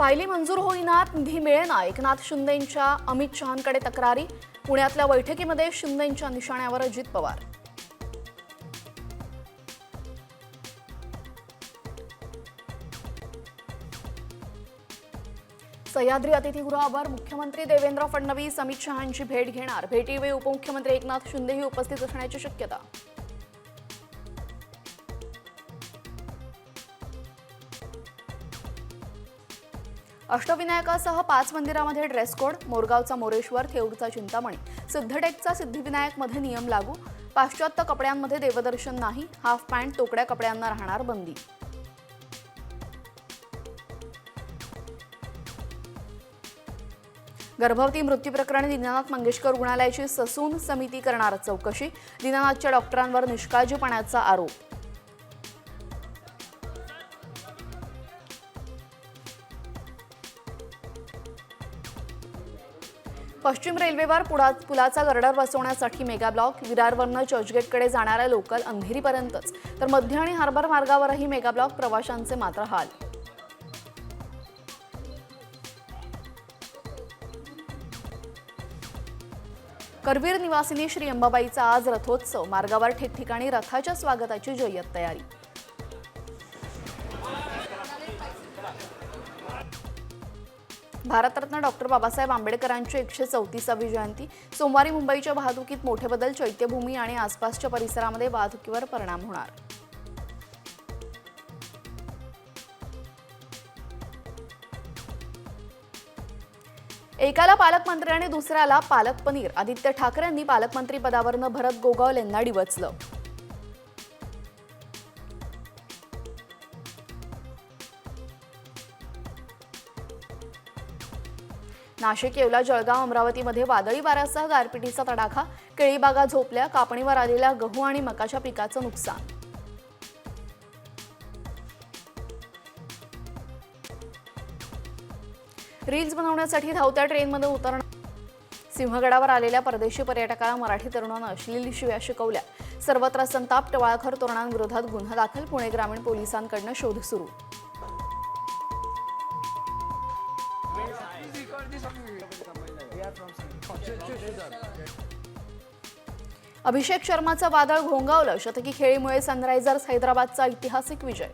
फायली मंजूर होईनात निधी मिळेना. एकनाथ शिंदेंच्या अमित शहांकडे तक्रारी. पुण्यातल्या बैठकीमध्ये शिंदेंच्या निशाण्यावर अजित पवार. सह्याद्री अतिथीगृहावर मुख्यमंत्री देवेंद्र फडणवीस अमित शहांची भेट घेणार. भेटीवेळी उपमुख्यमंत्री एकनाथ शिंदेही उपस्थित असण्याची शक्यता. अष्टविनायकासह पाच मंदिरामध्ये ड्रेस कोड मोरगावचा मोरेश्वर थेऊरचा चिंतामणी. सिद्धटेकचा सिद्धिविनायकमध्ये नियम लागू. पाश्चात्य कपड्यांमध्ये देवदर्शन नाही. हाफ पॅन्ट तोकड्या कपड्यांना राहणार बंदी. गर्भवती मृत्यू प्रकरणी दीनानाथ मंगेशकर रुग्णालयाची ससून समिती करणार चौकशी. दीनानाथच्या डॉक्टरांवर निष्काळजीपणाचा आरोप. पश्चिम रेल्वेवर पुढा पुलाचा गर्डर बसवण्यासाठी मेगा ब्लॉक विरारवरनं चर्चगेटकडे जाणाऱ्या लोकल अंधेरीपर्यंतच. तर मध्य आणि हार्बर मार्गावरही मेगा ब्लॉक प्रवाशांचे मात्र हाल. करवीर निवासिनी श्री अंबाबाईचा आज रथोत्सव मार्गावर ठिकठिकाणी रथाच्या स्वागताची जय्यत तयारी. भारतरत्न डॉक्टर बाबासाहेब आंबेडकरांची एकशे चौतीसावी जयंती. सोमवारी मुंबईच्या वाहतुकीत मोठे बदल चैत्यभूमी आणि आसपासच्या परिसरामध्ये वाहतुकीवर परिणाम होणार. एकाला पालकमंत्री आणि दुसऱ्याला पालक पनीर. आदित्य ठाकरेंनी पालकमंत्री पदावरनं भरत गोगावल यांना डिवचलं. नाशिक येवला जळगाव अमरावतीमध्ये वादळी वाऱ्यासह गारपिटीचा तडाखा. केळीबागा झोपल्या कापणीवर आलेल्या गहू आणि मकाच्या पिकाचं नुकसान. रील्स बनवण्यासाठी धावत्या ट्रेनमध्ये उतरणं. सिंहगडावर आलेल्या परदेशी पर्यटकाला मराठी तरुणानं अश्लील शिव्या शिकवल्या. सर्वत्र संताप टवाळखर तरुणांविरोधात गुन्हा दाखल पुणे ग्रामीण पोलिसांकडनं शोध सुरू. अभिषेक शर्माचं वादळ घोंगावलं शतकी खेळीमुळे सनरायझर्स हैदराबादचा ऐतिहासिक विजय.